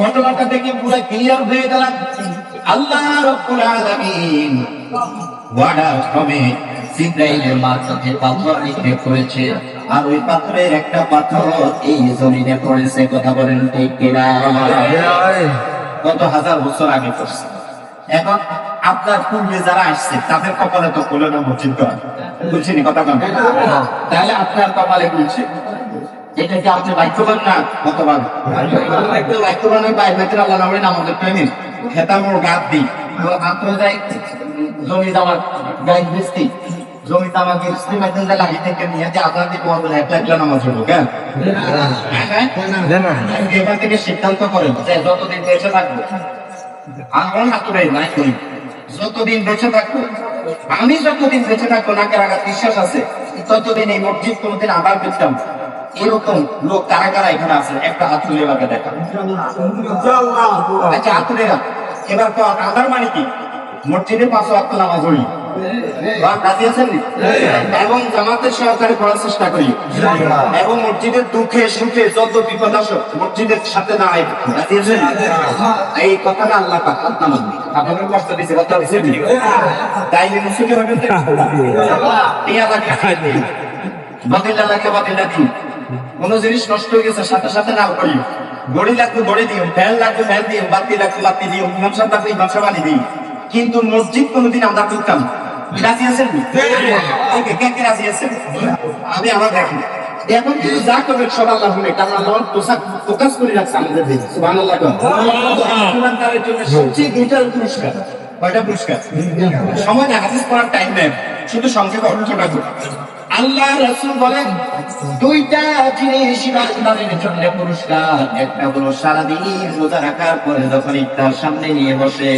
ঘটনাটা থেকে পুরো ক্লিয়ার হয়ে গেলাম। আল্লাহ রব্বুল আলামিন ওয়ার্ডার ক্রমে জিব্রাইলের মাধ্যমে পাথর নিক্ষেপ করেছে। আর ওই পাথরের একটা পাথর এই জমিনে পড়েছে, কথা বলেন ঠিক কিনা? কত হাজার বছর আগে পড়ছে। এখন আপনার পূর্বে যারা আসছে, তাদের কপালে তো খুলে না মসজিদ করা বুঝছেন কথা কন? তাহলে আপনার কপালে খুলছে। এটা কি আপনি ভাগ্যবান না? কতবান ভাগ্যবান বাইর আল্লাহ নামে আমাদের প্রেমিক দিই জমি জামা গাছ বেস্তি জমি জামা গিয়ে মাধ্যম লাগি থেকে নিয়ে যে আপনার দিকে বলবেন একটা একটা নামাজ হলো কেন? এখান থেকে সিদ্ধান্ত করেন যে যতদিন বেঁচে থাকব আমার হাতুরাই নাই করি। যতদিন বেঁচে থাকব আমি যতদিন বেঁচে থাকব নাকের আঘাত বিশ্বাস আছে ততদিন এই মসজিদ কোনোদিন আবার দেখতাম এরকম লোক কারা কারা এখানে আছে? একটা হাত তুলে এবার দেখা আচ্ছা হাত তুলে। এবার তো আধার মানে কি? মসজিদে পাঁচ ওয়াক্ত নামাজ পড়ি? এবং জামাতের সহকারে পড়ার চেষ্টা করি। এবং মসজিদের দুঃখে সুখে যত বিপদ আসো মসজিদের সাথে দাঁড়াই এই কথাটা আল্লাহ। আপনাদের কষ্ট কথা তাইলে মুসিকে হবে বাতিলটা লাগে দিন। কোন জিনিস নষ্ট হয়ে গেছে, সাথে সাথে না করি। গড়ি লাগবে, গড়ি দিও ফ্যান লাগবে ফ্যান দিও, বাতি লাগবে, বাতি দিও দিই। কিন্তু মসজিদ কোনোদিন আমরা করতাম রাজি আছেন? রাজি আছেন? আমি আমার দেখি। এখন যা করবে সব আল্লাহ কারণ আল্লাহ করে রাখছে আমাদের জন্য সবচেয়ে দুইটার পুরস্কার। কয়টা পুরস্কার? সময় না হাদিস পড়ার টাইম নেই। শুধু সংক্ষেপে অর্থটা। আল্লাহ রাসূল বলেন দুইটা জিনিস ইমানদারের জন্য পুরস্কার। একটা হলো সারাদিন রোজা রাখার পরে যখন ইফতার সামনে নিয়ে বসে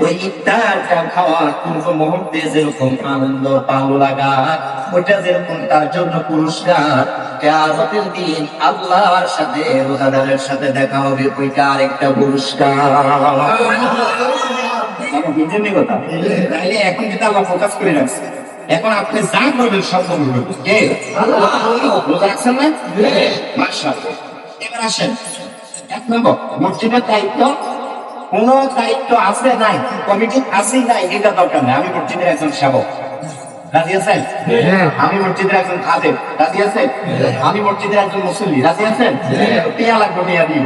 ওই ইফতারটা খাওয়ার পূর্ব মুহূর্তে যেরকম আনন্দ ভালো লাগা ওইটা যেরকম তার জন্য পুরস্কার কেয়ামতের দিন আল্লাহর সাথে রোজাদারের সাথে দেখা হবে ওইটা আরেকটা পুরস্কার। আমার কথা? এখন যেটা আল্লাহ ফোকাস করে রাখছে এখন আপনি যা করবেন সব করবেন কে রোজা রাখছেন না মাশাআল্লাহ। এবার আসেন। এক নম্বর মসজিদের দায়িত্ব? কোন দায়িত্ব আছে? নাই। কমিটি আছে নাই এটা দরকার নেই। আমি মসজিদের একজন সেবক। রাজি আছেন? আমি মসজিদের একজন খাদেম। রাজি আছেন? আমি মসজিদের একজন মুসল্লি। রাজি আছেন? টিয়া লাগবে টিয়া দিই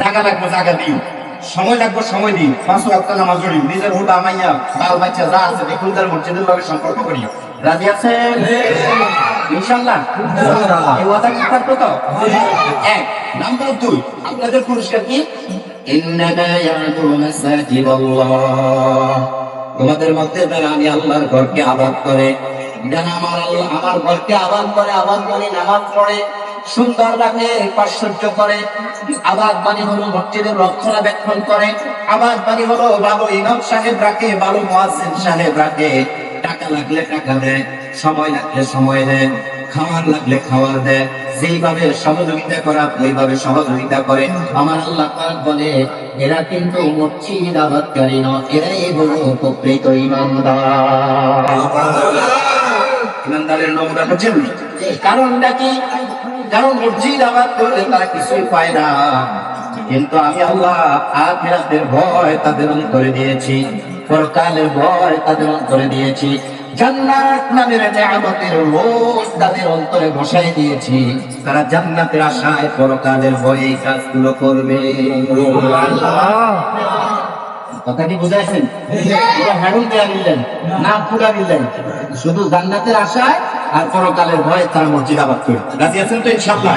জায়গা লাগবে জায়গা দিই সময় লাগবে সময় দিই পাঁচ ওয়াক্ত নামাজ পড়ি নিজের হুদা মাইয়া বাল বাচ্চা যা আছে দেখুন তার মসজিদের লগে সম্পর্ক করি। রাজি আছেন? ইনশাআল্লাহ। এই ওয়াদা কি থাকতো তো? এক। নাম্বার দুই আপনাদের পুরস্কার কি? ইন্নামা ইয়া'মুরু তোমাদের মধ্যে আমি আল্লাহর ঘরকে আবাদ করে যারা আমার আল্লাহ আমার ঘরকে আবাদ করে আবাদ মানে নামাজ পড়ে সুন্দর রাখে পাশ্চর্য করে। আবাদ মানে হলো মসজিদের রক্ষণাবেক্ষণ করে। আবাদ মানে হলো ভালো ইমাম সাহেব রাখে ভালো মুয়াজ্জিন সাহেব রাখে। টাকা লাগলে টাকা দেয় সময় লাগলে সময় দেয় খাবার লাগলে খাবার দেয়। যেইভাবে সহযোগিতা করা ওইভাবে সহযোগিতা করে। আমার আল্লাহ পাক বলে এরা কিন্তু মসজিদ আবাদকারী নয় এরাই হলো প্রকৃত ইমানদার। ইমানদারের নমুনা হচ্ছেন কারণটা কি? কারণ মসজিদ আবাদ করলে তারা কিছুই পায় না। কিন্তু আমি আল্লাহ আখিরাতের ভয় তাদের অন্তরে দিয়েছি পরকালের ভয় তাদের অন্তরে দিয়েছি জান্নাত নামের নিয়ামতের রোজ তাদের অন্তরে বসাই দিয়েছি। তারা জান্নাতের আশায় পরকালের ভয়ে এই কাজগুলো করবে। কথাটি বুঝাইছেন? নিলেন না পুরা নিলেন শুধু জান্নাতের আশায় আর পরকালের ভয়ে তার মসজিদ আবাদ করে। রাজি আছেন তো ইনশাআল্লাহ?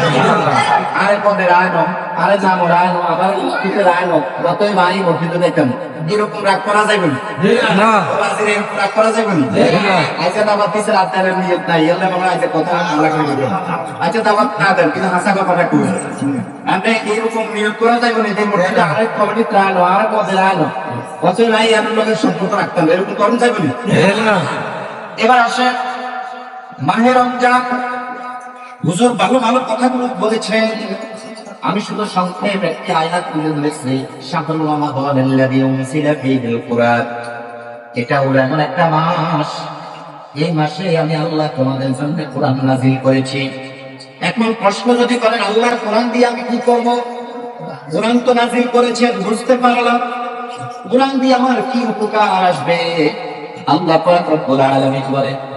আরে পদে রায় নো আরে নাম রায় নো আবার মসজিদে রায় নো যতই বাড়ি মসজিদে দেখেন এরকম রাগ করা যাবে না। রাগ করা যাবে না। আচ্ছা নিয়ত নাই? এলে কথা আমরা করে দেব আচ্ছা না দেন কিন্তু হাসা কথাটা কই আমরা এরকম নিয়ত করা যাবে না যে মসজিদে আরেক কমিটি ত্রাণ আর পদে রায় নো কত নাই এর লগে সম্পর্ক রাখতাম। এরকম করুন যাবে না। এবার আসেন মাহে রমজান। হুজুর ভালো ভালো কথাগুলো বলেছেন। আমি শুধু সংক্ষেপ একটি আয়াত তুলে ধরেছি। এটা হলো এমন একটা মাস। এই মাসে আমি আল্লাহ তোমাদের জন্য কোরআন নাজিল করেছি। এখন প্রশ্ন যদি করেন, আল্লাহর কোরআন দিয়ে আমি কি করব? কোরআন তো নাজিল করেছেন, বুঝতে পারলাম। কোরআন দিয়ে আমার কি উপকার আসবে? আল্লাহ পাক রব্বুল আলামিন